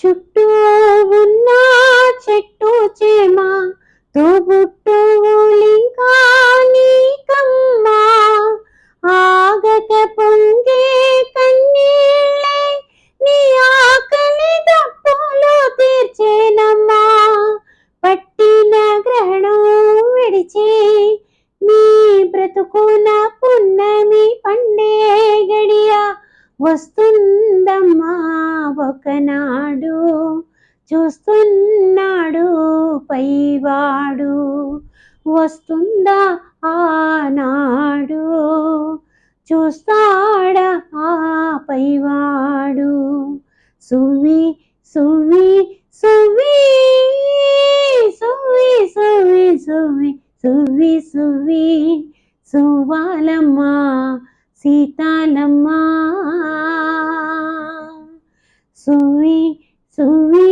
చుట్టూ ఉన్న చెట్టు చేమ తోబుట్టువులింకా నీకమ్మా ఆగక పొంగే కన్నీళ్ళే నీ ఆకలి దప్పులు తీర్చేనమ్మా. పట్టిన గ్రహణం విడిచే వస్తుందమ్మా ఒకనాడు చూస్తున్నాడు పైవాడు వస్తుందా ఆనాడు చూస్తాడా ఆ పైవాడు. సువి సువి సువి సువి సువి సువి సువి సువి సువాలమ్మా సీతాలమ్మ. సువి సువి